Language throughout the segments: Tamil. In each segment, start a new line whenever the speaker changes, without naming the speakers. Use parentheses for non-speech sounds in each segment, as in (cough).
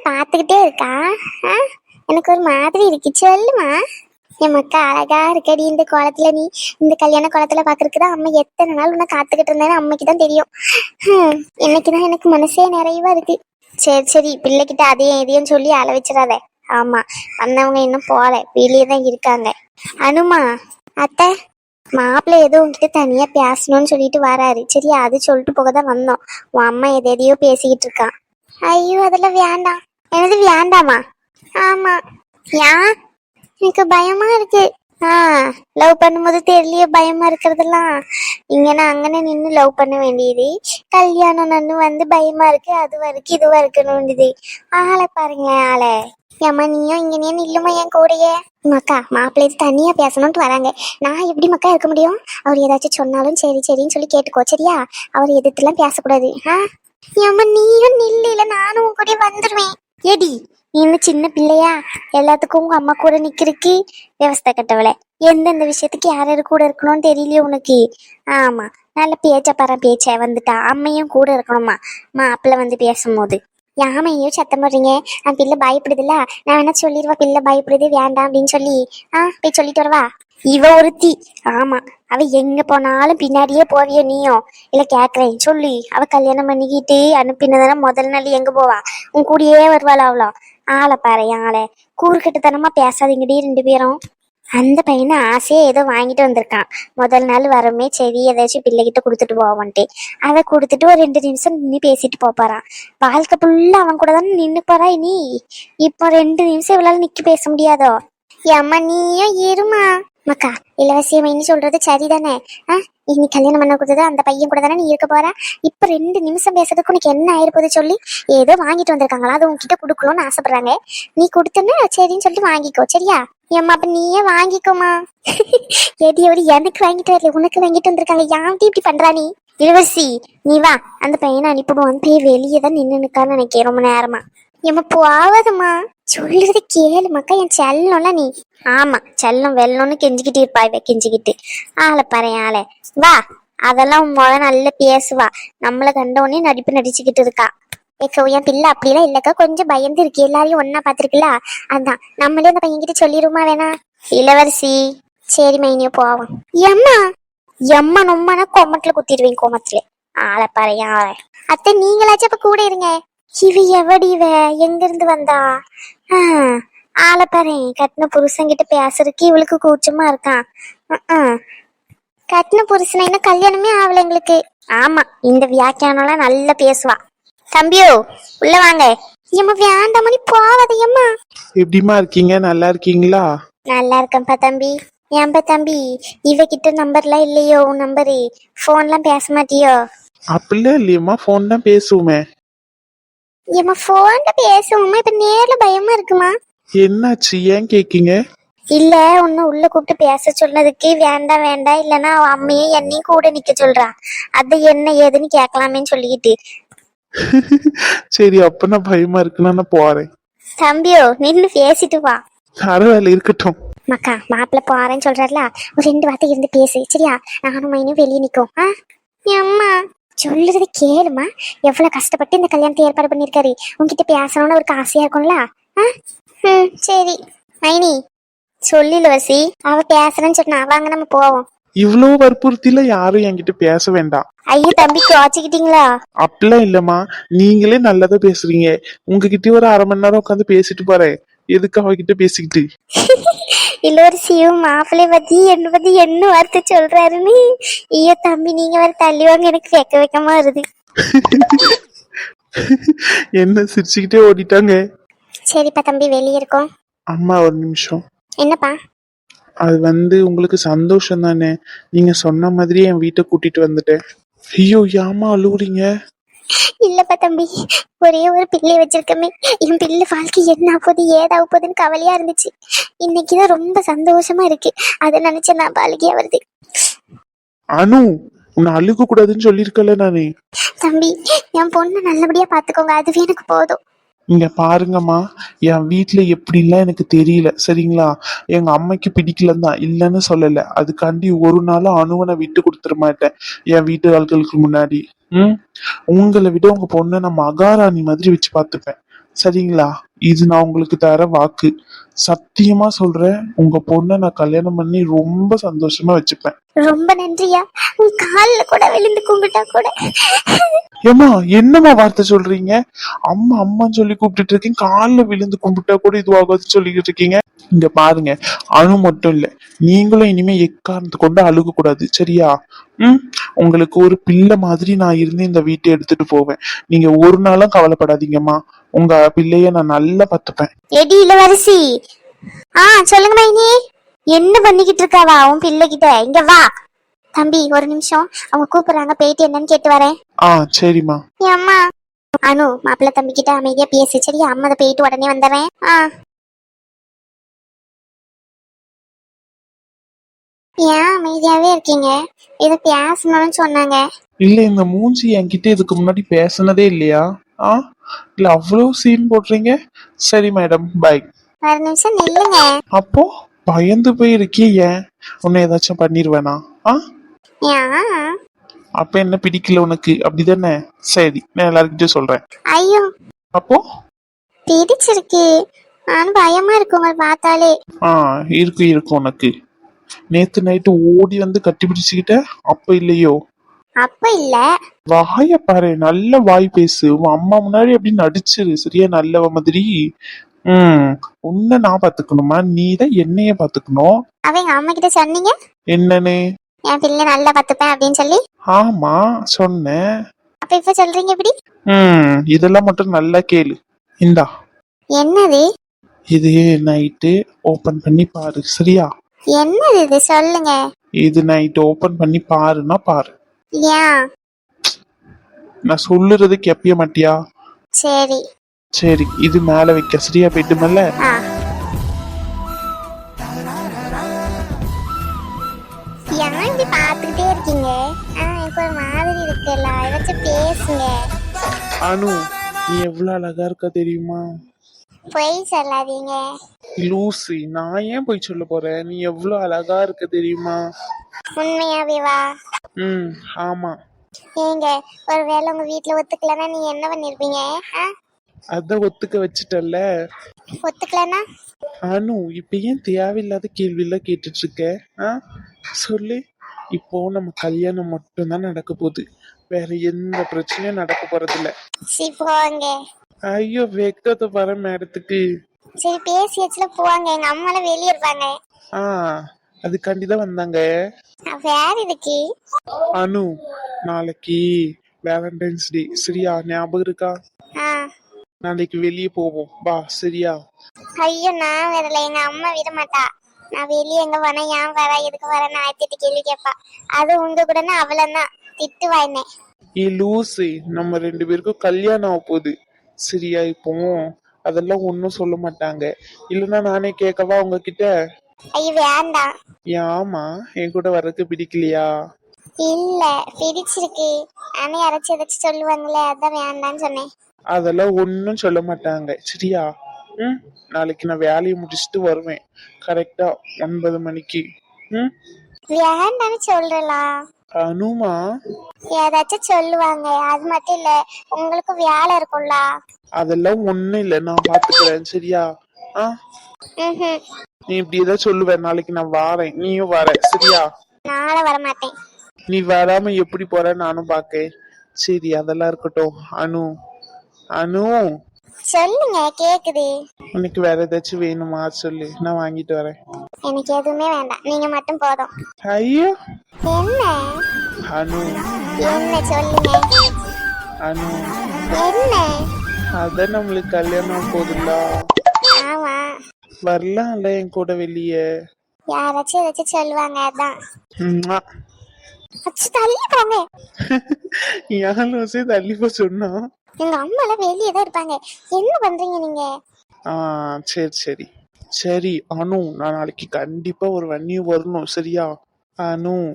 இப்படி பார்த்துக்கிட்டே இருக்கா? ஆ? எனக்கு ஒரு மாதிரி இருக்கு. சொல்லுமா. என் மக்கா அழகா இருக்கடி. இந்த குளத்துல நீ இந்த கல்யாண குளத்துல பாக்குறதுக்கு அம்மா எத்தனை நாள் உன்னை காத்துக்கிட்டு இருந்தேன்னு அம்மைக்கு தான் தெரியும். இன்னைக்குதான் எனக்கு மனசே நிறைவா இருக்கு. சரி சரி. பிள்ளைகிட்ட அதையும் இதையும் சொல்லி அள வச்சிடாத. ஆமா வந்தவங்க இன்னும் போல வெளியே தான் இருக்காங்க. அனுமா அத்தை மாப்பிள்ளை ஏதோ உங்ககிட்ட தனியா பேசணும்னு சொல்லிட்டு வராரு. சரி அது சொல்லிட்டு போக தான் வந்தோம். உன் அம்மா எதையோ பேசிக்கிட்டு இருக்கான் ஐயோ அதெல்லாம் வேண்டாம். எனது வேண்டாமா ஆமா. ஏன்? எனக்கு பயமா இருக்கு. ஆ லவ் பண்ணும்போது தெரியலையே பயமா இருக்கிறதெல்லாம். இங்கன்னா அங்கனே நின்று லவ் பண்ண வேண்டியது. கல்யாணம் நன்னு வந்து பயமா இருக்கு அது வரைக்கும் இதுவா இருக்கணும் வேண்டியது. ஆளை பாருங்க ஆளை. ஏம்மா நீயும் இங்கனே நில்லுமா என் கூடயே? மக்கா மாப்பிள்ளை தனியா பேசணும்ட்டு வராங்க. நான் எப்படி மக்கா இருக்க முடியும்? அவர் ஏதாச்சும் சொன்னாலும் சரி சரின்னு சொல்லி கேட்டுக்கோ சரியா? அவர் எதிர்த்துலாம் பேசக்கூடாது. ஆ? ஏமா நீயும் நில்லு நானும் உன் கூட வந்துடுவேன் ஏடி நீ இன்னும் சின்ன பிள்ளையா? எல்லாத்துக்கும் உங்க அம்மா கூட நிக்கிறதுக்கு விவசாய கட்டவளை. எந்தெந்த விஷயத்துக்கு யார் யார் கூட இருக்கணும்னு தெரியலையே உனக்கு? ஆமா நல்ல பேச்ச பாரு பேச்ச. வந்துட்டா. அம்மையும் கூட இருக்கணுமா மாப்பிள்ளை வந்து பேசும்போது. யாமையோ சத்தம் போடுறீங்க? நான் பிள்ளை பயப்படுதுல்ல. நான் வேணா சொல்லிடுவா. பிள்ளை பயப்படுது வேண்டாம் அப்படின்னு சொல்லி. ஆ போய் சொல்லிட்டு வரவா? இவ ஒருத்தி. ஆமா அவ எங்க போனாலும் பின்னாடியே போவிய நீயும் இல்ல கேக்குறேன் சொல்லி. அவ கல்யாணம் பண்ணிக்கிட்டு அனுப்பினதான முதல் நாள் எங்க போவா? உன் கூடயே வருவாள் அவ்வளோ ஆளை பாரு ஆளை. கூறுகட்டுத்தனமா பேசாதீங்கடி ரெண்டு பேரும். அந்த பையனை ஆசையா ஏதோ வாங்கிட்டு வந்திருக்கான். முதல் நாள் வரமே சரி ஏதாச்சும் பிள்ளைகிட்ட கொடுத்துட்டு போவான்ட்டு. அதை கொடுத்துட்டு ஒரு ரெண்டு நிமிஷம் நின்று பேசிட்டு போப்பாரான் வாழ்க்கை ஃபுல்லாக அவன் கூட தானே நின்று போறா நீ இப்போ ரெண்டு நிமிஷம் இவளால நிக்க பேச முடியாதோ? ஏம்மா நீயும் இருமா? மக்கா இளவரசியம்மைன்னு சொல்றது சரிதானே? ஆ இனி கல்யாணம் பண்ண கொடுத்தது அந்த பையன் கூட தானே நீ இருக்க போற? இப்ப ரெண்டு நிமிஷம் பேசுறதுக்கு உனக்கு என்ன ஆயிருப்போது சொல்லி ஏதோ வாங்கிட்டு வந்திருக்காங்களா? அது உன்கிட்ட கொடுக்கணும்னு ஆசைப்படுறாங்க. நீ கொடுத்தன்னு சரின்னு சொல்லிட்டு வாங்கிக்கோ சரியா? ஏம்மா அப்ப நீயே வாங்கிக்கோமா? எடி எடி எனக்கு வாங்கிட்டு வரல உனக்கு வாங்கிட்டு வந்திருக்காங்க. யார்ட்டி இப்படி பண்றா நீ? இளவரசி நீ வா. அந்த பையனை அனுப்பிடுவான் போய் வெளியே தான் நின்று நினைக்கிறேன் ரொம்ப நேரமா. ஏம்மா போவாதம்மா சொல்றது கேளு மக்கா என் செல்லம்ல நீ. ஆமா செல்லம் வெள்ளம்னு கெஞ்சிக்கிட்டு இருப்பா இவ கெஞ்சிக்கிட்டு. ஆளை பாரு ஆளை. வா அதெல்லாம் முத நல்லா பேசுவா. நம்மளை கண்ட உடனே நடிப்பு நடிச்சுக்கிட்டு இருக்கா. ஏக்கோ என் பிள்ளை அப்படிலாம் இல்லக்கா கொஞ்சம் பயந்து இருக்கு. எல்லாரையும் ஒன்னா பாத்திருக்குல்ல அதான் நம்மளே அந்த பையன்கிட்ட சொல்லிருமா வேணா? இளவரசி. சரி மைனியோ போவோம். எம்மா எம்மா நொம்மனா கோமத்துல குத்திடுவேன் கோமத்துல. ஆளை பாரு ஆளை. அத்தை நீங்களாச்சும் அப்ப கூட இருங்க. இவ எவடி இவ? எங்க இருந்து வந்தா? ஆளை பாரு கட்டின புருஷன்கிட்ட பேசுறதுக்கு இவளுக்கு கூச்சமா இருக்கான். கட்டின புருஷனை இன்னும் கல்யாணமே ஆகல எங்களுக்கு. ஆமா இந்த வியாக்கியானம்லாம் நல்லா பேசுவா. தம்பியோ உள்ள வாங்க. ஏம்மா வேண்டாம் நீ போவாத ஏம்மா
எப்படிம்மா இருக்கீங்க? நல்லா இருக்கீங்களா?
நல்லா இருக்கேன்ப்பா தம்பி. ஏன்பா தம்பி இவகிட்ட நம்பர்லாம் இல்லையோ உன் நம்பரு? ஃபோன்லாம் பேச மாட்டியோ?
அப்படிலாம் இல்லையம்மா ஃபோன் தான் பேசுவோமே.
ஏம்மா ஃபோன்ல பேசுவோமா. இப்ப நேர்ல பயமா இருக்குமா?
என்னாச்சு? ஏன் கேக்கீங்க?
இல்ல உன்னை உள்ள கூப்பிட்டு பேச சொன்னதுக்கு வேண்டாம் வேண்டாம் இல்லைன்னா அவ அம்மையும் என்னையும் கூட நிக்க சொல்றா அது என்ன ஏதுன்னு கேட்கலாமேன்னு சொல்லிக்கிட்டு.
சரி அப்ப நான் பயமா இருக்குன்னா நான் போறேன்.
தம்பியோ நின்னு பேசிட்டு வா.
பரவாயில்ல இருக்கட்டும்.
மக்கா மாப்பிள்ள போறேன்னு சொல்றாருல ஒரு ரெண்டு வார்த்தை இருந்து பேசு. சரியா? நானும் மைனும் வெளியே நிக்கும். ஆ? அம்மா சொல்லுறது கேளுமா. எவ்வளவு கஷ்டப்பட்டு இந்த கல்யாணத்தை ஏற்பாடு பண்ணிருக்காரு உன்கிட்ட பேசணும்னு ஒரு ஆசையா இருக்கும்ல? ஆ? ம் சரி. மைனி சொல்லில வசி. அவ பேசுறேன்னு சொன்னா வாங்க நம்ம போவோம்.
இவ்வளோ வற்புறுத்தில யாரும் என்கிட்ட பேச வேண்டாம்.
ஐயோ தம்பி குவாச்சிக்கிட்டீங்களா
அப்படிலாம் இல்லம்மா. நீங்களே நல்லதா பேசுறீங்க. உங்ககிட்ட ஒரு அரை மணி நேரம் உட்காந்து பேசிட்டு போறேன். எதுக்கு அவகிட்ட பேசிக்கிட்டு? (laughs)
இல்ல ஒரு சிவம் மாப்பிள்ளை பத்தி என்ன பத்தி என்ன வார்த்தை சொல்றாருன்னு ஐயோ தம்பி நீங்க வேற தள்ளி வாங்க எனக்கு வெக்க வெக்கமா வருது.
என்ன சிரிச்சுக்கிட்டே ஓடிட்டாங்க?
சரிப்பா தம்பி வெளியே இருக்கோம்.
அம்மா ஒரு நிமிஷம்.
என்னப்பா?
அது வந்து உங்களுக்கு சந்தோஷம் தானே? நீங்க சொன்ன மாதிரியே என் வீட்டை கூட்டிட்டு வந்துட்டேன். ஐயோ ஏமா அழுவுறீங்க?
இல்லப்பா தம்பி ஒரே ஒரு பிள்ளை வச்சிருக்கமே. என் பிள்ளை வாழ்க்கை என்ன ஆகுது ஏதாக போகுதுன்னு கவலையா இருந்துச்சு. இன்னைக்குதான் ரொம்ப சந்தோஷமா இருக்கு. அதை நினைச்சு நான் பாலிகையா வருது.
அனு உன்னை அழுக கூடாதுன்னு சொல்லியிருக்கல நானு.
தம்பி என் பொண்ணை நல்லபடியா பாத்துக்கோங்க அதுவே எனக்கு போதும்.
இங்க பாருங்கம்மா என் வீட்ல எப்படிலாம் எனக்கு தெரியல சரிங்களா? எங்க அம்மைக்கு பிடிக்கலன்னு தான் இல்லைன்னு சொல்லல. அதுக்காண்டி ஒரு நாளும் அணுவனை விட்டு கொடுத்துட மாட்டேன். என் வீட்டு ஆட்களுக்கு முன்னாடி. ம். உங்களை விட உங்க பொண்ணை நான் மகாராணி மாதிரி வச்சு பார்த்துப்பேன். சரிங்களா? இது நான் உங்களுக்கு தர வாக்கு. சத்தியமா சொல்றேன் உங்க பொண்ணை நான் கல்யாணம் பண்ணி ரொம்ப சந்தோஷமா வச்சுப்பேன்.
ரொம்ப நன்றியா? உன் கால்ல கூட விழுந்து கும்பிட்டா கூட.
ஏமா என்னம்மா வார்த்தை சொல்றீங்க? அம்மா அம்மான்னு சொல்லி கூப்பிட்டுட்டு இருக்கீங்க காலில் விழுந்து கும்பிட்டா கூட இதுவாகாது சொல்லிக்கிட்டு இருக்கீங்க. இங்க பாருங்க. அணு மட்டும் இல்ல. நீங்களும் இனிமே எக்காரணத்து கொண்டு அழுக கூடாது சரியா? ம்? உங்களுக்கு ஒரு பிள்ளை மாதிரி நான் இருந்து இந்த வீட்டை எடுத்துட்டு போவேன். நீங்க ஒரு நாளும் கவலைப்படாதீங்கம்மா. உங்க பிள்ளைய நான் நல்லா பார்த்துப்பேன்.
எடி இளவரசி. ஆ சொல்லுங்க மைனி. என்ன பண்ணிக்கிட்டு இருக்காவா உன் பிள்ளைகிட்ட? இங்க வா. தம்பி ஒரு நிமிஷம். அவங்க கூப்பிடுறாங்க. போயிட்டு என்னன்னு கேட்டு வரேன்.
ஆ சரிம்மா.
அம்மா அனு மாப்பிள்ளை தம்பி கிட்ட அமைதியா பேசு. சரியா? அம்மா போயிட்டு உடனே வந்துடுறேன். ஆ. ஏன் அமைதியாவே இருக்கீங்க? ஏதோ பேசணும்னு சொன்னாங்க.
இல்ல இந்த மூஞ்சி என்கிட்ட இதுக்கு முன்னாடி பேசுனதே இல்லையா? ஆ? இல்ல அவ்வளவு சீன் போடுறீங்க? சரி மேடம் பை
ஒரு நிமிஷம் நில்லுங்க.
அப்போ பயந்து போய் இருக்கியே ஏன்? உன்னை ஏதாச்சும் பண்ணிடுவேனா ஆ?
ஏன்?
அப்ப என்ன பிடிக்கல உனக்கு? அப்படிதானே? சரி நான் எல்லாருக்கிட்டையும் சொல்றேன்.
ஐயோ.
அப்போ?
பிடிச்சிருக்கு. ஆனா பயமா இருக்கு உங்களை பார்த்தாலே.
ஆ இருக்கு இருக்கு உனக்கு. நேத்து நைட்டு ஓடி வந்து கட்டி பிடிச்சுக்கிட்ட அப்ப இல்லையோ?
அப்ப இல்ல.
வாய பாரு நல்ல வாய் பேசு. உன் அம்மா முன்னாடி அப்படி நடிச்சிரு சரியா? நல்லவ மாதிரி. ம். உன்னை நான் பாத்துக்கணுமா நீ தான் என்னைய பாத்துக்கணும்
அவங்க அம்மா கிட்ட சொன்னீங்க?
என்னன்னு?
என் பிள்ளை நல்லா பார்த்துப்பேன் அப்படின்னு சொல்லி.
ஆமா சொன்னேன்.
அப்ப இப்ப சொல்றீங்க எப்படி
ம் இதெல்லாம் மட்டும் நல்லா கேளு. இந்தா.
என்னது?
இது நைட்டு ஓபன் பண்ணி பாரு சரியா?
என்னது இது? சொல்லுங்க.
இது நைட்டு ஓபன் பண்ணி பாருன்னா பாரு.
ஏன்
நான் சொல்லுறது கெப்பிய மாட்டியா?
சரி.
சரி இது மேல வைக்க. சரியா போயிட்டு மேல
ஆ. ஏன் இப்படி பார்த்துக்கிட்டே இருக்கீங்க? ஆ எனக்கு ஒரு மாதிரி இருக்குல்ல ஏதாச்சும் பேசுங்க.
அனு நீ எவ்வளவு அழகா இருக்க தெரியுமா?
பொய் சொல்லாதீங்க.
லூசி நான் ஏன் போய் சொல்ல போறேன்? நீ எவ்வளவு அழகா இருக்க தெரியுமா?
உண்மையாவே வா.
ம் ஆமா.
ஏங்க ஒருவேளை உங்க வீட்ல ஒத்துக்கலன்னா நீ என்ன பண்ணிருப்பீங்க ஆ?
அதான் ஒத்துக்க வச்சுட்டல்ல?
ஒத்துக்கலன்னா?
அனு இப்ப ஏன் தேவையில்லாத கேள்வி எல்லாம் கேட்டுட்டு இருக்க ஆ? சொல்லு. இப்போ நம்ம கல்யாணம் மட்டும்தான் நடக்க போகுது. வேற எந்த பிரச்சனையும் நடக்க போறதில்ல.
சரி போங்க.
ஐயோ வெக்கத்தை பாரு மேடத்துக்கு.
சரி பேசியாச்சுல போவாங்க. எங்க அம்மாலாம் வெளியே இருப்பாங்க.
ஆ அதுக்காண்டி தான் வந்தாங்க.
நான் வேற இதுக்கு
அனு நாளைக்கு வேலண்டைன்ஸ் டே சரியா? ஞாபகம் இருக்கா?
ஆ.
நாளைக்கு வெளியே போவோம். வா சரியா?
ஐயோ நான் வரல எங்க அம்மா விட மாட்டா. நான் வெளியே எங்க போனா ஏன் வர எதுக்கு வரேன்னு ஆயிரத்தி எட்டு கேள்வி கேட்பா அது உங்க கூடனா அவ்வளவுதான். திட்டு வாயினேன்
ஏ லூசு. நம்ம ரெண்டு பேருக்கும் கல்யாணம் ஆக போகுது. சரியா இப்போ அதெல்லாம் ஒன்றும் சொல்ல மாட்டாங்க. இல்லைன்னா நானே கேட்கவா உங்ககிட்ட?
ஐயோ வேண்டாம்.
ஏன் ஆமா என் கூட வர்றதுக்கு பிடிக்கலையா?
இல்ல பிடிச்சிருக்கு. ஆனா யாராச்சும் ஏதாச்சும் சொல்லுவாங்களே அதான் வேண்டாம்னு சொன்னேன்.
அதெல்லாம் ஒன்றும் சொல்ல மாட்டாங்க. சரியா? ம்? நாளைக்கு நான் வேலையை முடிச்சுட்டு வருவேன். கரெக்டா ஒன்பது மணிக்கு. ம்?
வேண்டாம்னு சொல்றலா
அனுமா?
ஏதாச்சும் சொல்லுவாங்க. அது மட்டும் இல்ல உங்களுக்கு வேலை இருக்கும்ல.
அதெல்லாம் ஒண்ணும் இல்ல. நான் பாத்துக்கிறேன். சரியா? ஆ?
ம்ஹும்.
நீ இப்படி ஏதாவது சொல்லுவ. நாளைக்கு நான் வாரேன். நீயும் வர. சரியா?
நாளை வர மாட்டேன்
நீ வராம எப்படி போற? நானும் பாக்கேன். சரி அதெல்லாம் இருக்கட்டும். அனு. அனு!
சொல்லுங்க கேக்குது.
உனக்கு வேற ஏதாச்சும் வேணுமா? சொல்லு நான் வாங்கிட்டு வரேன்.
எனக்கு எதுவுமே வேண்டாம். நீங்க மட்டும் போதும்.
ஐயோ!
என்ன?
அனு.
என்ன சொல்லுங்க?
அனு.
என்ன?
அதான் நம்மளுக்கு கல்யாணம் போதுல்ல
ஆமா.
வரலாம்ல என் கூட வெளியே.
யாராச்சும் ஏதாச்சும் சொல்லுவாங்க அதான்.
ம்மா.
அச்சு தள்ளி போங்க. (laughs)
ஏன் லூசே தள்ளி போ சொன்னா?
எங்க அம்மா எல்லாம் வெளியே தான் இருப்பாங்க. என்ன பண்றீங்க நீங்க?
ஆ சரி சரி. சரி அனு நான் நாளைக்கு கண்டிப்பா ஒரு வண்ணியும் வரணும். சரியா? அனு.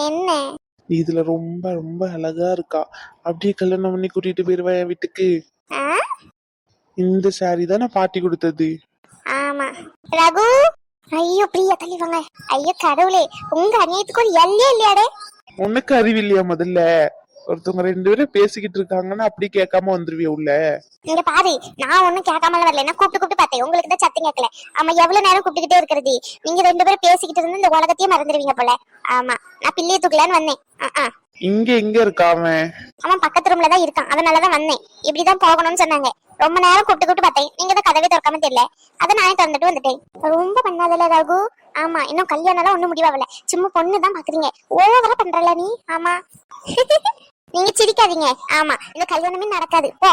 என்ன?
நீ இதுல ரொம்ப ரொம்ப அழகா இருக்கா. அப்படியே கல்யாணம் பண்ணி கூட்டிட்டு போயிருவா என் வீட்டுக்கு.
ஆ?
இந்த சாரி தானே பாட்டி கொடுத்தது.
ஆமா. ரகு! ஐயோ பிரியா தள்ளி வாங்க. ஐயோ கடவுளே உங்க அநியத்துக்கு ஒரு எல்லையே இல்லையாடே.
உனக்கு அறிவில்லையா முதல்ல? ஒருத்தவங்க ரெண்டு பேரும் பேசிக்கிட்டு இருக்காங்கன்னா அப்படி கேட்காம வந்துருவிய உள்ள.
இங்க பாரு நான் ஒண்ணும் கேட்காமல வரல. நான் கூப்பிட்டு கூப்பிட்டு பார்த்தேன். உங்களுக்கு தான் சத்தம் கேட்கல. ஆமா எவ்வளவு நேரம் கூப்பிட்டுக்கிட்டே இருக்கிறது? நீங்க ரெண்டு பேரும் பேசிக்கிட்டு இருந்து இந்த உலகத்தையே மறந்துடுவீங்க போல. ஆமா நான் பிள்ளைய தூக்கலான்னு வந்தேன்.
இங்க எங்க இருக்கா அவன்?
அவன் பக்கத்து ரூம்ல தான் இருக்கான். அதனாலதான் வந்தேன். இப்படிதான் போகணும்னு சொன்னாங்க. ரொம்ப நேரம் கூப்பிட்டு கூப்பிட்டு பார்த்தேன். நீங்க தான் கதவே திறக்காம தெரியல. அதை நானே திறந்துட்டு வந்துட்டேன். ரொம்ப பண்ணாதல ரகு? ஆமா இன்னும் கல்யாணம் எல்லாம் ஒண்ணும் முடிவாகல. சும்மா பொண்ணு தான் பாக்குறீங்க. ஓவரா பண்றல நீ? ஆமா. (laughs) நீங்க சிரிக்காதீங்க. ஆமா இந்த கல்யாணமே நடக்காது. போ.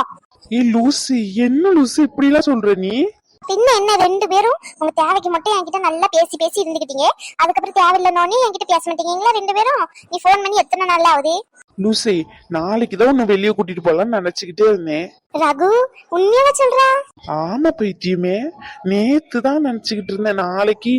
ஏ லூசி என்ன லூசி இப்படி எல்லாம் சொல்ற நீ?
பின்ன என்ன ரெண்டு பேரும் உங்க தேவைக்கு மட்டும் என்கிட்ட நல்லா பேசி பேசி இருந்துக்கிட்டீங்க அதுக்கப்புறம் தேவையில்லைனோனே என்கிட்ட பேச மாட்டீங்களா ரெண்டு பேரும்? நீ ஃபோன் பண்ணி எத்தனை நாள் ஆகுது
லூசி நாளைக்கு தான் உன்னை வெளியே கூட்டிட்டு போலாம்னு நினைச்சுக்கிட்டே இருந்தேன்.
ரகு உண்மையாவா சொல்றா?
ஆமா பைத்தியமே. நேத்து தான் நினைச்சுக்கிட்டு இருந்தேன். நாளைக்கு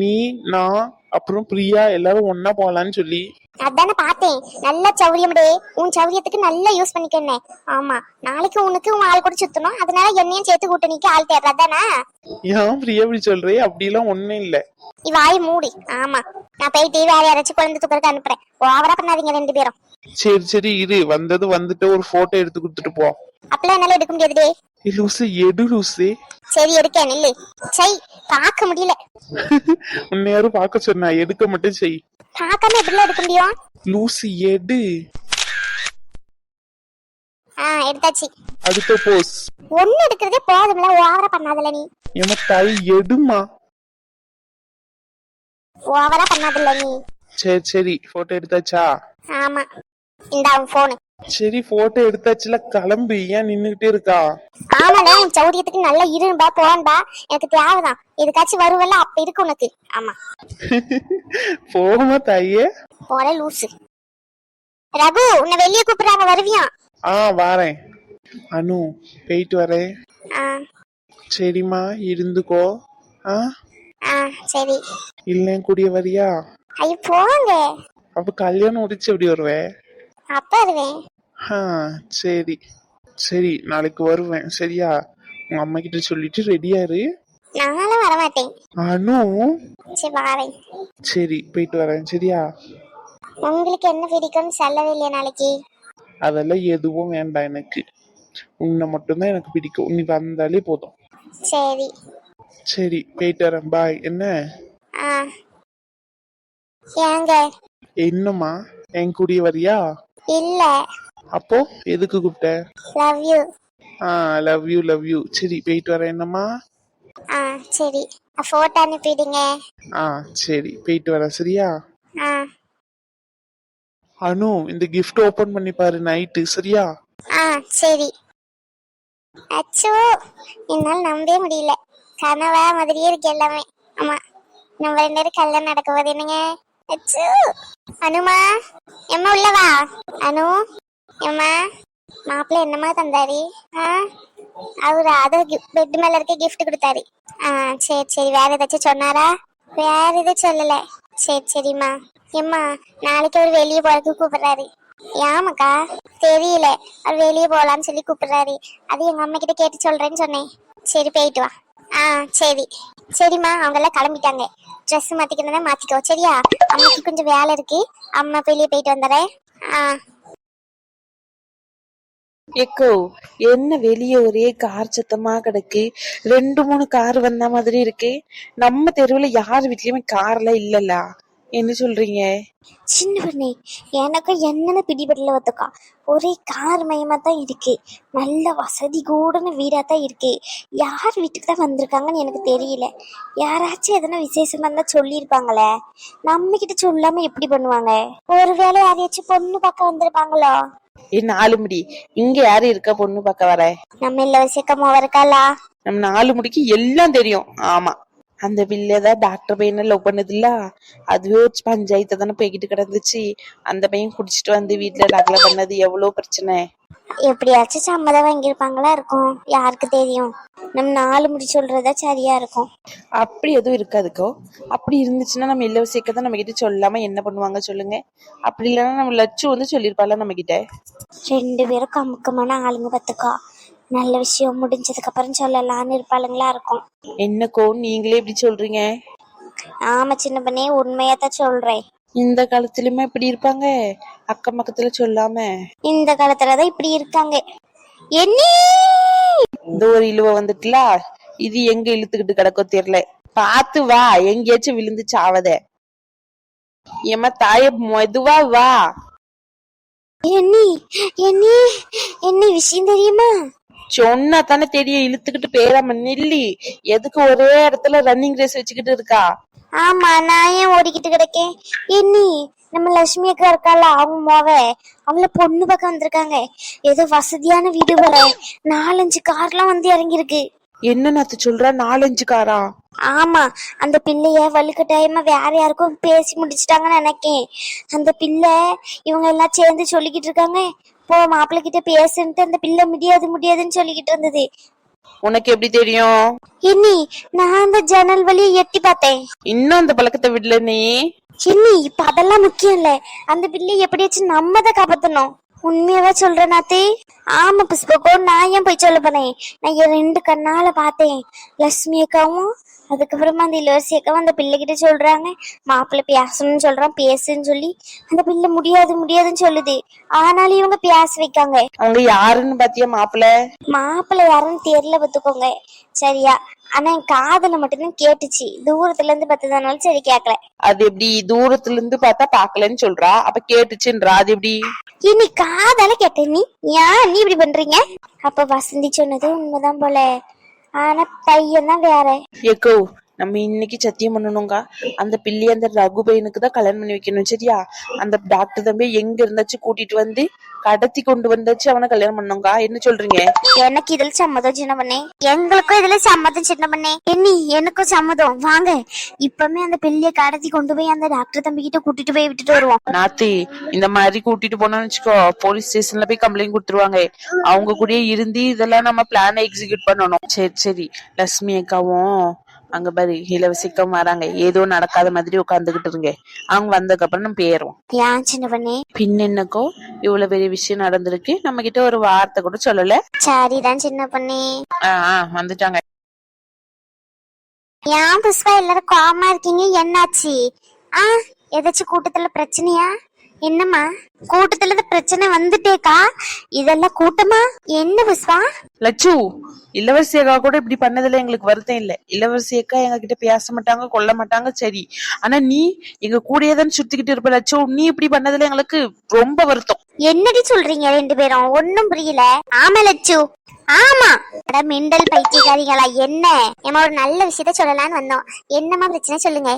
நீ நான் அப்புறம் பிரியா எல்லாரும் ஒன்னா போலான்னு சொல்லி.
அதானே பார்த்தேன். நல்ல சௌரியம்டே. உன் சௌரியத்துக்கு நல்லா யூஸ் பண்ணிக்கண்ணே ஆமா நாளைக்கு உனக்கு உன் ஆள் கூட சுத்தணும். அதனால என்னையும் சேர்த்து கூட்டணிக்கு ஆள் தேடுற அதானே?
ஏன் பிரியா இப்படி சொல்றே? அப்படிலாம் ஒண்ணும் இல்ல.
வாய் மூடி. ஆமா நான் போயிட்டு வேற யாராச்சும் குழந்தை தூக்கறதுக்கு அனுப்புறேன். ஓவரா பண்ணாதீங்க ரெண்டு பேரும்.
சரி சரி இரு. வந்தது வந்துட்டு ஒரு போட்டோ எடுத்து கொடுத்துட்டு போ.
அப்பெல்லாம் என்னால எடுக்க முடியாதுடே.
லூசி எடு லூசி.
சரி எடுக்கேன் நில்லு. சை பார்க்க முடியல.
உன்னை யாரும் பார்க்க சொன்னா. எடுக்க மட்டும் செய்.
பார்க்காம எப்படிலாம் எடுக்க முடியும்?
லூசி எடு.
ஆ எடுத்தாச்சு.
அடுத்த போஸ்.
ஒண்ணு எடுக்கிறதே போதும்ல ஓவரா பண்ணாதல நீ.
எம தாய் எடுமா?
ஓவரா பண்ணாதல நீ.
சரி சரி போட்டோ எடுத்தாச்சா?
ஆமா. இந்த அவன் போனு
சரி போட்டோ எடுத்தாச்சுல கிளம்பு. ஏன் நின்னுகிட்டே இருக்கா?
ஆமாடா என் சௌரியத்துக்கு நல்லா இரும்பா போன்பா எனக்கு தேவைதான். எதுக்காச்சும் வருவல்ல அப்ப இருக்கு உனக்கு. ஆமா.
போமா தாயே?
போல லூசு. ரகு உன்னை வெளியே கூப்பிடுறாங்க வருவியா?
ஆ வாரேன். அனு போயிட்டு வரேன்.
ஆ.
சரிம்மா இருந்துக்கோ. ஆ?
ஆ சரி.
இல்லை கூடிய வரியா?
ஐயோ போங்க.
அப்ப கல்யாணம் முடிச்சு எப்படி வருவே?
அப்ப வருவேன்
ஆ சரி. சரி நாளைக்கு வருவேன். சரியா? உங்க அம்மா கிட்ட சொல்லிட்டு ரெடியா இரு.
நானும் வரமாட்டேன்.
அனு.
சரி வாரேன்
சரி போயிட்டு வரேன். சரியா?
உங்களுக்கு என்ன பிடிக்கும்னு சொல்லவே இல்லையா நாளைக்கு?
அதெல்லாம் எதுவும் வேண்டாம் எனக்கு. உன்னை மட்டும்தான் எனக்கு பிடிக்கும். நீ வந்தாலே போதும்.
சரி.
சரி போயிட்டு வரேன். பாய். என்ன?
ஆ. ஏங்க?
என்னம்மா? என் கூடிய வரியா?
இல்ல.
அப்போ எதுக்கு கூப்பிட்ட
லவ் யூ
ஆ லவ் யூ லவ் யூ சரி போயிட்டு வரேன் என்னம்மா?
ஆ சரி. போட்டோ அனுப்பிடுங்க.
ஆ சரி போயிட்டு வரேன் சரியா?
ஆ.
அனு இந்த gift ஓபன் பண்ணி பாரு நைட்டு சரியா?
ஆ சரி. அச்சோ என்னால் நம்பவே முடியல. கனவா மாதிரியே இருக்கு எல்லாமே. ஆமா நம்ம ரெண்டு பேரும் கல்யாணம் நடக்க போது என்னங்க? அனுமா எம்மா உள்ளவா அனு எம்மா. மாப்பிள்ளை என்னம்மா தந்தாரு? ஆ? அவரு? அது பெட் மேல இருக்க கிஃப்ட் கொடுத்தாரு. ஆ சரி சரி. வேற ஏதாச்சும் சொன்னாரா? வேற எதுவும் சொல்லல. சரி சரிம்மா. எம்மா நாளைக்கு அவர் வெளியே போறதுக்கு கூப்பிடுறாரு. ஏமாக்கா? தெரியல. அவர் வெளியே போகலான்னு சொல்லி கூப்பிடுறாரு. அது எங்க அம்மா கிட்ட கேட்டு சொல்றேன்னு சொன்னேன். சரி போயிட்டு வா. ஆ சரி. சரிம்மா. அவங்க எல்லாம் கிளம்பிட்டாங்க. ட்ரெஸ் மாத்திக்கிறதா மாத்திக்கோ சரியா? அம்மாக்கு கொஞ்சம் வேலை இருக்கு. அம்மா வெளியே போயிட்டு வந்துடுறேன். ஆ.
எக்கோ என்ன வெளியே ஒரே கார் சத்தமா கிடக்கு? ரெண்டு மூணு கார் வந்த மாதிரி இருக்கு. நம்ம தெருவுல யார் வீட்லயுமே கார்லாம் இல்லல்ல. என்ன சொல்றீங்க?
சின்ன பொண்ணே எனக்கும் என்னென்ன பிடிபடல ஒத்துக்கா ஒரே கார் மயமா தான் இருக்கு. நல்ல வசதி கூடன வீடா தான் இருக்கு. யார் வீட்டுக்கு தான் வந்திருக்காங்கன்னு எனக்கு தெரியல. யாராச்சும் எதனா விசேஷமா இருந்தா சொல்லியிருப்பாங்களே. நம்ம கிட்ட சொல்லாம எப்படி பண்ணுவாங்க? ஒருவேளை யாரையாச்சும் பொண்ணு பார்க்க வந்திருப்பாங்களோ?
ஏ நாலு முடி. இங்க யாரு இருக்கா பொண்ணு பார்க்க வர?
நம்ம இல்ல வசிக்கமா இருக்காளா?
நம்ம நாலு முடிக்கு எல்லாம் தெரியும். ஆமா. அந்த பிள்ளைதான் டாக்டர் பையனை லவ் பண்ணதில்ல? அதுவே ஒரு பஞ்சாயத்தை தானே போய்கிட்டு கிடந்துச்சு. அந்த பையன் குடிச்சிட்டு வந்து வீட்டுல ரகலை பண்ணது எவ்வளவு பிரச்சனை?
எப்படியாச்சும் சம்மதம் வாங்கியிருப்பாங்களா இருக்கும். யாருக்கு தெரியும். நம்ம நாலு முடி சொல்றதா சரியா இருக்கும்.
அப்படி எதுவும் இருக்காதுக்கோ. அப்படி இருந்துச்சுன்னா நம்ம இல்ல சேர்க்கதான் நம்ம கிட்ட சொல்லாம என்ன பண்ணுவாங்க சொல்லுங்க. அப்படி இல்லைன்னா நம்ம லட்சம் வந்து சொல்லியிருப்பால நம்ம கிட்ட?
ரெண்டு பேரும் கமுக்கமான ஆளுங்க பார்த்துக்கோ. நல்ல விஷயம் முடிஞ்சதுக்கு அப்புறம் சொல்லலாம்னு இருப்பாளுங்களா இருக்கும்.
என்னக்கோ நீங்களே இப்படி சொல்றீங்க?
ஆமா சின்ன பண்ணே உண்மையா தான் சொல்றேன்.
இந்த காலத்துலயுமே இப்படி இருப்பாங்க? அக்கம் பக்கத்துல சொல்லாம?
இந்த காலத்துலதான் இப்படி இருக்காங்க. என்னி!
இந்த ஒரு இழுவ வந்துட்டுல? இது எங்க இழுத்துக்கிட்டு கிடக்கோ தெரியல. பாத்து வா எங்கேயாச்சும் விழுந்து சாவத. ஏமா தாய மெதுவா வா.
என்னி என்னி என்ன விஷயம் தெரியுமா?
சொன்னா தானே தெரியும் இழுத்துக்கிட்டு பேராம நில்லி. எதுக்கு ஒரே இடத்துல ரன்னிங் ரேஸ் வச்சுக்கிட்டு இருக்கா?
ஆமா நான் ஏன் ஓடிக்கிட்டு கிடக்கேன்? என்னி நம்ம லட்சுமி அக்கா இருக்கால அவங்க மோவ. அவள பொண்ணு பக்கம் வந்திருக்காங்க. ஏதோ வசதியான வீடு போல. நாலஞ்சு கார்லாம் வந்து இறங்கியிருக்கு.
என்ன நாத்து சொல்றா? நாலஞ்சு காரா?
ஆமா அந்த பிள்ளைய வலுக்கட்டாயமா வேற யாருக்கும் பேசி முடிச்சிட்டாங்கன்னு நினைக்கேன். அந்த பிள்ளை இவங்க எல்லாம் சேர்ந்து சொல்லிக்கிட்டு இருக்காங்க. போ மாப்பிள்ளை கிட்ட பேசுன்ட்டு அந்த பிள்ளை முடியாது முடியாதுன்னு சொல்லிக்கிட்டு இருந்தது.
உனக்கு எப்படி தெரியும்?
இன்னி நான் அந்த ஜன்னல் வழியை எட்டி பார்த்தேன்.
இன்னும் அந்த பழக்கத்தை விடல நீ?
சின்னி இப்ப அதெல்லாம் முக்கியம் இல்ல. அந்த பிள்ளை எப்படியாச்சும் நம்ம தான் காப்பாத்தணும். உண்மையாவா சொல்றேன் நாத்தி ஆமா புஷ்பகோ நான் ஏன் போய் சொல்ல போனேன்? நான் என் ரெண்டு கண்ணால பார்த்தேன். லட்சுமி அக்காவும் அதுக்கப்புறமா அந்த இளவரசி அக்காவும் அந்த பிள்ளைகிட்ட சொல்றாங்க மாப்பிள்ளை பேசணும்னு சொல்றான் பேசுன்னு சொல்லி. அந்த பிள்ளை முடியாது முடியாதுன்னு சொல்லுது. ஆனாலும் இவங்க பேச வைக்காங்க.
அவங்க யாருன்னு பாத்தியா மாப்பிள்ள?
மாப்பிள்ளை யாருன்னு தெரியல பார்த்துக்கோங்க சரியா? ஆனா என் காதுல மட்டும்தான் கேட்டுச்சு. தூரத்துல இருந்து பார்த்ததுனால சரி கேட்கல
அது எப்படி? தூரத்துல இருந்து பார்த்தா பாக்கலன்னு சொல்றா. அப்ப கேட்டுச்சுன்றா. அது எப்படி?
இனி காதால கேட்டேன் நீ. ஏன் நீ இப்படி பண்றீங்க? அப்ப வசந்தி சொன்னது உண்மைதான் போல. ஆனா பையன் தான் வேற.
ஏக்கோ நம்ம இன்னைக்கு சத்தியம் பண்ணணுங்க அந்த பிள்ளை அந்த ரகு பையனுக்கு தான் கல்யாணம் பண்ணி வைக்கணும் சரியா? அந்த டாக்டர் தம்பி எங்க இருந்தாச்சும் கூட்டிட்டு வந்து கடத்தி கொண்டு வந்தாச்சு அவனை கல்யாணம் பண்ணோங்க என்ன சொல்றீங்க?
எனக்கு இதுல சம்மதம் சின்ன பண்ணே. எங்களுக்கும் இதுல சம்மதம் சின்ன பண்ணே. என்னி எனக்கும் சம்மதம். வாங்க. இப்பமே அந்த பிள்ளைய கடத்தி கொண்டு போய் அந்த டாக்டர் தம்பி கிட்ட கூட்டிட்டு போய் விட்டுட்டு வருவோம்.
நாத்தி இந்த மாதிரி கூட்டிட்டு போனோம்னு வச்சுக்கோ போலீஸ் ஸ்டேஷன்ல போய் கம்ப்ளைண்ட் கொடுத்துருவாங்க. அவங்க கூடயே இருந்து இதெல்லாம் நம்ம பிளான் எக்ஸிக்யூட் பண்ணணும். சரி சரி. லட்சுமி அக்காவும் அங்க பாரு இலவசிக்கம் வராங்க. ஏதோ நடக்காத மாதிரி உட்காந்துக்கிட்டு இருங்க. அவங்க வந்ததுக்கு அப்புறம் நம்ம போயிருவோம்
ஏன் சின்ன பண்ணே?
பின் என்னக்கோ இவ்வளவு பெரிய விஷயம் நடந்திருக்கு. நம்ம கிட்ட ஒரு வார்த்தை கூட சொல்லல.
சரிதான் சின்ன பண்ணே.
ஆ, ஆ, வந்துட்டாங்க.
ஏன் புஷ்பா எல்லாரும் கோவமா இருக்கீங்க? என்னாச்சு? ஆ ஏதாச்சும் கூட்டத்துல பிரச்சனையா? என்னம்மா? கூட்டத்துல பிரச்சனை வந்துட்டேக்கா. இதெல்லாம் கூட்டமா? என்ன புஷ்பா
லட்சு இளவரசி அக்கா கூட இப்படி பண்ணதுல எங்களுக்கு வருத்தம் இல்ல. இளவரசி அக்கா எங்க கிட்ட பேச மாட்டாங்க கொல்ல மாட்டாங்க சரி. ஆனா நீ எங்க கூடயே தான் சுத்திக்கிட்டு இருப்ப லட்சு நீ இப்படி பண்ணதுல எங்களுக்கு ரொம்ப வருத்தம்.
என்னடி சொல்றீங்க ரெண்டு பேரும்? ஒன்னும் புரியல. ஆமா லட்சு ஆமா. அட மெண்டல் பைத்தியக்காரிகளா என்ன? ஏமா ஒரு நல்ல விஷயத்த சொல்லலாம்னு வந்தோம். என்னம்மா பிரச்சனை சொல்லுங்க.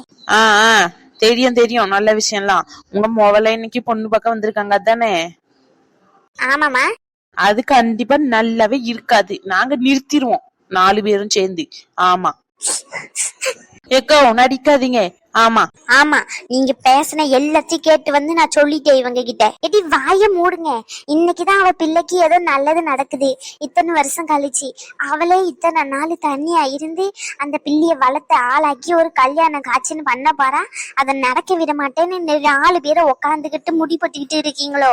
தெரியும் தெரியும். நல்ல விஷயம்லாம். உங்க மொபைல இன்னைக்கு பொண்ணு பக்கம் வந்திருக்காங்க. அதானே?
ஆமாமா
அது கண்டிப்பா நல்லாவே இருக்காது. நாங்க நிறுத்திடுவோம். நாலு பேரும் சேர்ந்து. ஆமா. ஏக்கோ நடிக்காதீங்க ஆமா.
ஆமா. நீங்க பேசின எல்லாத்தையும் கேட்டு வந்து நான் சொல்லிட்டேன் இவங்க கிட்ட எடி வாய மூடுங்க. இன்னைக்குதான் அவ பிள்ளைக்கு ஏதோ நல்லது நடக்குது. இத்தனை வருஷம் கழிச்சு அவளே இத்தனை நாள் தனியா இருந்து அந்த பிள்ளைய வளர்த்து ஆளாக்கி ஒரு கல்யாணம் காட்சின்னு பண்ண பாரா அதை நடக்க விட மாட்டேன்னு நாலு பேரை உட்காந்துக்கிட்டு முடி போட்டுக்கிட்டு இருக்கீங்களோ?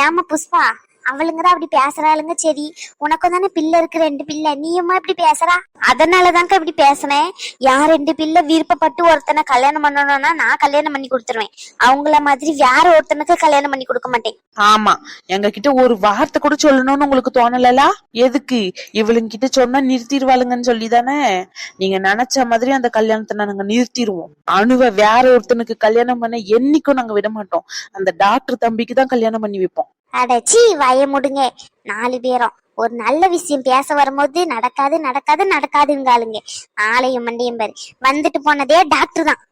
ஏமா புஷ்பா? அவளுங்க தான் அப்படி பேசுறாளுங்க சரி. உனக்கும் தானே பிள்ளை இருக்கு ரெண்டு பிள்ளை. நீயுமா இப்படி பேசுறா? அதனாலதான்க்கா இப்படி பேசுனேன் யார் ரெண்டு பிள்ளை விருப்பப்பட்டு ஒருத்தனை கல்யாணம் பண்ணணும்னா நான் கல்யாணம் பண்ணி கொடுத்துருவேன். அவங்கள மாதிரி வேற ஒருத்தனுக்கு கல்யாணம் பண்ணி கொடுக்க மாட்டேன்.
ஆமா. எங்க கிட்ட ஒரு வார்த்தை கூட சொல்லணும்னு உங்களுக்கு தோணலலா? எதுக்கு? இவளுங்க கிட்ட சொன்னா நிறுத்திடுவாளுங்கன்னு சொல்லி தானே நீங்க நினைச்ச மாதிரி அந்த கல்யாணத்தை நாங்க நிறுத்திடுவோம். அணுவ வேற ஒருத்தனுக்கு கல்யாணம் பண்ண என்னைக்கும் நாங்க விட மாட்டோம். அந்த டாக்டர் தம்பிக்கு தான் கல்யாணம் பண்ணி வைப்போம்.
அடச்சி வய முடுங்க. நாலு பேரும். ஒரு நல்ல விஷயம் பேச வரும்போது நடக்காது நடக்காது நடக்காதுங்காளுங்க. ஆலயம் மண்டையும் பாரு. வந்துட்டு போனதே டாக்டர் தான்.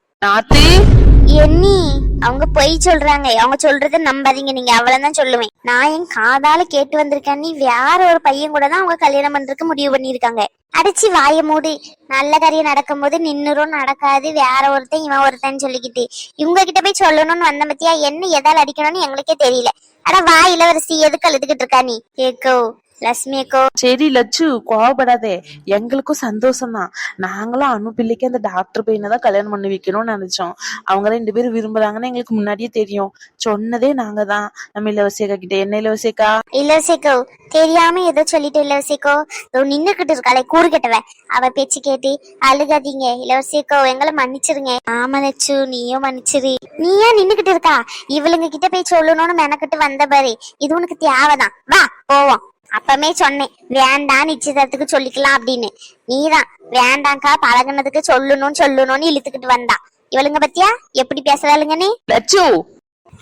என்னி அவங்க பொய் சொல்றாங்க. அவங்க சொல்றத நம்பாதீங்க. நீங்க அவ்வளவுதான் சொல்லுவேன். நான் என் காதால கேட்டு வந்திருக்கேன். நீ வேற ஒரு பையன் கூட தான் அவங்க கல்யாணம் பண்றதுக்கு முடிவு பண்ணிருக்காங்க அடிச்சு வாய மூடி. நல்ல காரியம் நடக்கும்போது நின்னுரும் நடக்காது. வேற ஒருத்தன் இவன் ஒருத்தன் சொல்லிக்கிட்டு. இவங்க கிட்ட போய் சொல்லணும்னு வந்த பத்தியா? என்ன எதால அடிக்கணும்னு எங்களுக்கே தெரியல. அட ஒரு சி எதுக்கு அழுதுகிட்டு இருக்கா நீ? கேக்கோ. லட்சுமி அக்கோ.
சரி லட்சு கோவப்படாதே எங்களுக்கும் சந்தோஷம் தான் நாங்களும் அனு பிள்ளைக்கு அந்த டாக்டர் பையனை தான் கல்யாணம் பண்ணி வைக்கணும்னு நினைச்சோம் அவங்க ரெண்டு பேரும் விரும்புறாங்கன்னு எங்களுக்கு முன்னாடியே தெரியும் சொன்னதே நாங்க தான் நம்ம இளவரசியக்கா கிட்ட என்ன இளவரசியக்கா
இலவசிக்கோ தெரியாம ஏதோ சொல்லிட்டு இலவசிக்கோ இதோ நின்னுகிட்டு இருக்காளே கூறு கெட்டவ அவ பேச்சு கேட்டு அழுகாதீங்க இலவசிக்கோ எங்களை மன்னிச்சிருங்க ஆமா லட்சு நீயும் மன்னிச்சிரு நீ ஏன் நின்னுகிட்டு இருக்கா இவளுங்க கிட்ட போய் சொல்லணும்னு மெனக்கிட்டு வந்த பாரு இது உனக்கு தேவைதான் வா போவோம் அப்பமே சொன்னேன் வேண்டாம் நிச்சயதார்த்தத்துக்கு சொல்லிக்கலாம் அப்படின்னு. நீதான் வேண்டாங்க்கா பழகுனதுக்கு சொல்லணும்னு சொல்லணும்னு இழுத்துக்கிட்டு வந்தா. இவளுங்க பத்தியா? எப்படி பேசுறாளுங்கன்னு
லட்சு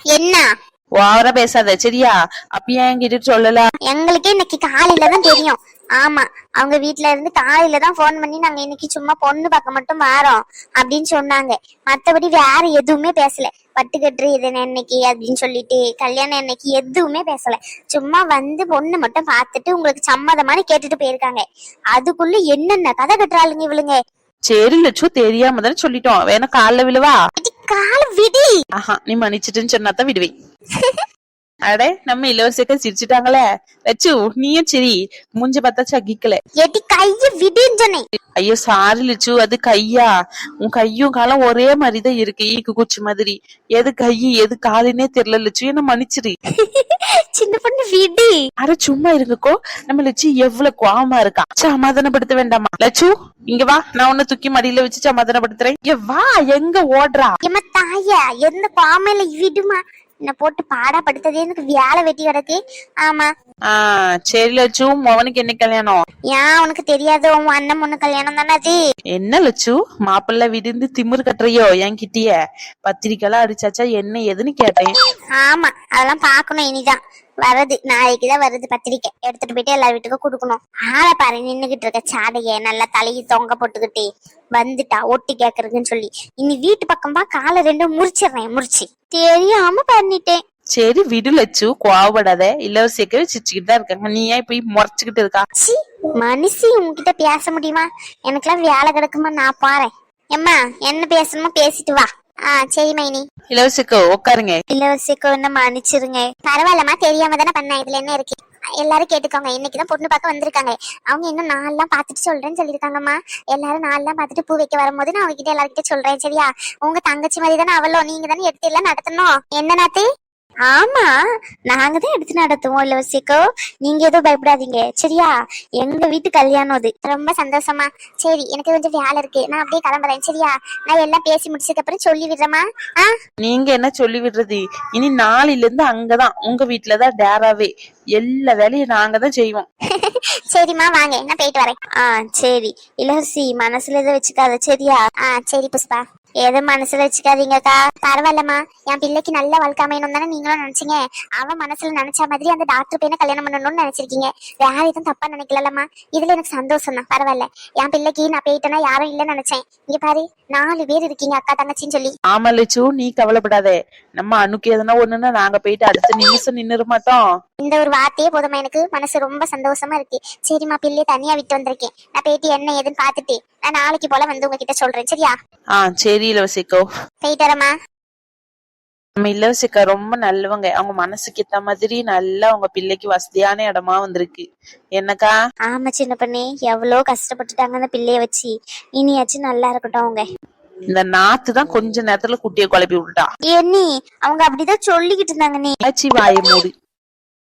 என்ன?
ஓவரா பேசாத சரியா? அப்பயே என்கிட்ட சொல்லல?
எங்களுக்கே இன்னைக்கு காலையில தான் தெரியும். ஆமா அவங்க வீட்ல இருந்து காலையில தான் ஃபோன் பண்ணி நாங்க இன்னைக்கு சும்மா பொண்ணு பார்க்க மட்டும் வாரோம் அப்படின்னு சொன்னாங்க. மத்தபடி வேற எதுவுமே பேசல. பட்டு கட்டுரு இது இன்னைக்கு அப்படின்னு சொல்லிட்டு கல்யாணம் இன்னைக்கு எதுவுமே பேசல. சும்மா வந்து பொண்ணு மட்டும் பார்த்துட்டு உங்களுக்கு சம்மதமானு கேட்டுட்டு போயிருக்காங்க. அதுக்குள்ள என்னென்ன கதை கட்டுறாளுங்க இவளுங்க?
சரி லட்சு தெரியாம தானே சொல்லிட்டோம். வேணா கால்ல விழுவா?
கால விடி.
ஆஹா நீ மன்னிச்சிட்டுன்னு சொன்னா தான் விடுவேன். (laughs) அடே நம்ம இளவரசியக்கா சிரிச்சுட்டாங்களே. லட்சு நீயும் சரி. மூஞ்ச பார்த்தா சகிக்கல
எடி கைய விடின்னு சொன்னேன்.
ஐயோ சாரி லட்சு அது கையா? உன் கையும் காலம் ஒரே மாதிரிதான் இருக்கு ஈக்கு குச்சி மாதிரி. எது கை எது காலுன்னே தெரியல லட்சு என்ன மன்னிச்சிரு. (laughs)
சின்ன பொண்ணு விடி.
அட சும்மா இருங்கக்கோ. நம்ம லட்சு எவ்வளவு கோவமா இருக்கா. சமாதானப்படுத்த வேண்டாமா? லட்சு இங்க வா. நான் உன்னை தூக்கி மடியில வச்சு சமாதானப்படுத்துறேன். வா எங்க ஓடுறா?
எம்ம தாயா எந்த பாமையில விடுமா? என்ன போட்டு பாடா படுத்ததே எனக்கு வேலை வெட்டி கிடக்கு. ஆமா.
ஆஹ் சரி லட்சு மவனுக்கு என்ன கல்யாணம்?
ஏன் உனக்கு தெரியாத உன் அண்ணன் பொண்ணு கல்யாணம் தானே அது?
என்ன லட்சு மாப்பிள்ளை விடுந்து திமிரு கட்டுறியோ என் கிட்டிய பத்திரிக்கைலாம் அடிச்சாச்சா என்ன ஏதுன்னு கேட்டேன்.
ஆமா அதெல்லாம் பாக்கணும் இனிதான். வருது நாளைக்கு தான் வருது பத்திரிக்கை. எடுத்துட்டு போயிட்டு எல்லா வீட்டுக்கும் கொடுக்கணும். ஆளை பாரு நின்னுகிட்டு இருக்க சாடைய நல்லா தலையை தொங்க போட்டுக்கிட்டு. வந்துட்டா ஒட்டி கேக்குறதுன்னு சொல்லி. இனி வீட்டு பக்கம் பா காலை ரெண்டும் முறிச்சிடுறேன் முறிச்சு. தெரியாம பண்ணிட்டேன்.
சரி விடு லட்சு கோவப்படாத. இலவசியக்கவே சிரிச்சுக்கிட்டு தான் இருக்காங்க நீ ஏன் போய் முறைச்சுக்கிட்டு இருக்கா?
சி மனுஷி உன்கிட்ட பேச முடியுமா? எனக்கெல்லாம் வேலை கிடக்குமா? நான் பாறேன் எம்மா என்ன பேசணுமோ பேசிட்டு வா. ஆ சரி மைனி.
இலவசிக்கு உட்காருங்க.
இலவசிக்கு என்ன மன்னிச்சிருங்க. பரவாயில்லம்மா தெரியாம தானே பண்ணேன். இதுல என்ன இருக்கு? எல்லாரும் கேட்டுக்கோங்க. இன்னைக்குதான் பொண்ணு பார்க்க வந்திருக்காங்க. அவங்க இன்னும் நாளெல்லாம் பார்த்துட்டு சொல்றேன்னு சொல்லியிருக்காங்கம்மா. எல்லாரும் நாளெல்லாம் பார்த்துட்டு பூ வைக்க வரும்போது நான் அவங்ககிட்ட எல்லாருக்கிட்ட சொல்றேன் சரியா? உங்க தங்கச்சி மாதிரி தானே அவளோ? நீங்க தானே எடுத்து எல்லாம் நடத்தணும். என்ன நாத்து? ஆமா நாங்க தான் எடுத்து நடத்துவோம் இலவசிக்கோ நீங்க எதுவும் பயப்படாதீங்க சரியா? எங்க வீட்டு கல்யாணம் அது. ரொம்ப சந்தோஷமா. சரி எனக்கு கொஞ்சம் வேலை இருக்கு. நான் அப்படியே கிளம்புறேன் சரியா? நான் எல்லாம் பேசி முடிச்சதுக்கு அப்புறம் சொல்லி விடுறேம்மா. ஆ?
நீங்க என்ன சொல்லி விடுறது? இனி நாளையில இருந்து அங்கதான் உங்க வீட்டுலதான் டேராவே. எல்லா வேலையும் நாங்க தான் செய்வோம். (laughs)
சரிம்மா வாங்க நான் போயிட்டு வரேன். ஆ சரி. இளவரசி மனசுல எதை வச்சுக்காத சரியா? ஆ சரி புஷ்பா. எதுவும் மனசுல வச்சுக்காதீங்கக்கா. பரவாயில்லம்மா. என் பிள்ளைக்கு நல்ல வாழ்க்கை அமையணும் தானே நீங்களும் நினைச்சீங்க? அவன் மனசுல நினைச்ச மாதிரி அந்த டாக்டர் பையனை கல்யாணம் பண்ணணும்னு நினைச்சிருக்கீங்க. வேற எதுவும் தப்பா நினைக்கலம்மா இதுல எனக்கு சந்தோஷம் தான் பரவாயில்ல. என் பிள்ளைக்கு நான் போயிட்டேன்னா யாரும் இல்லைன்னு நினைச்சேன். இங்க பாரு நாலு பேர் இருக்கீங்க அக்கா தங்கச்சின்னு சொல்லி.
ஆமா லட்சு நீ கவலைப்படாதே. நம்ம அணுக்கு எதனா ஒண்ணுன்னா நாங்க போயிட்டு அடுத்த நிமிஷம் நின்னுற மாட்டோம்.
இந்த ஒரு வார்த்தையே போதுமா எனக்கு. மனசு ரொம்ப சந்தோஷமா இருக்கு. சரிம்மா பிள்ளைய தனியா விட்டு வந்திருக்கேன். நான் போயிட்டு என்ன ஏதுன்னு பார்த்துட்டு நான் நாளைக்கு போல வந்து உங்ககிட்ட சொல்றேன். சரியா?
ஆ சரி இலவசிக்கோ
போயிட்டு வரேம்மா
நம்ம இலவசிக்கா ரொம்ப நல்லவங்க. அவங்க மனசுக்கு ஏத்த மாதிரி நல்லா அவங்க பிள்ளைக்கு வசதியான இடமா வந்திருக்கு. என்னக்கா?
ஆமா சின்ன பண்ணி. எவ்வளோ கஷ்டப்பட்டுட்டாங்க அந்த பிள்ளைய வச்சு. இனியாச்சும் நல்லா இருக்கட்டும் அவங்க.
இந்த நாத்து தான் கொஞ்ச நேரத்துல குட்டியை குழப்பி விட்டுட்டா.
ஏன்னி அவங்க அப்படிதான் சொல்லிக்கிட்டு இருந்தாங்க நீ
ஆச்சி வாய மூடு.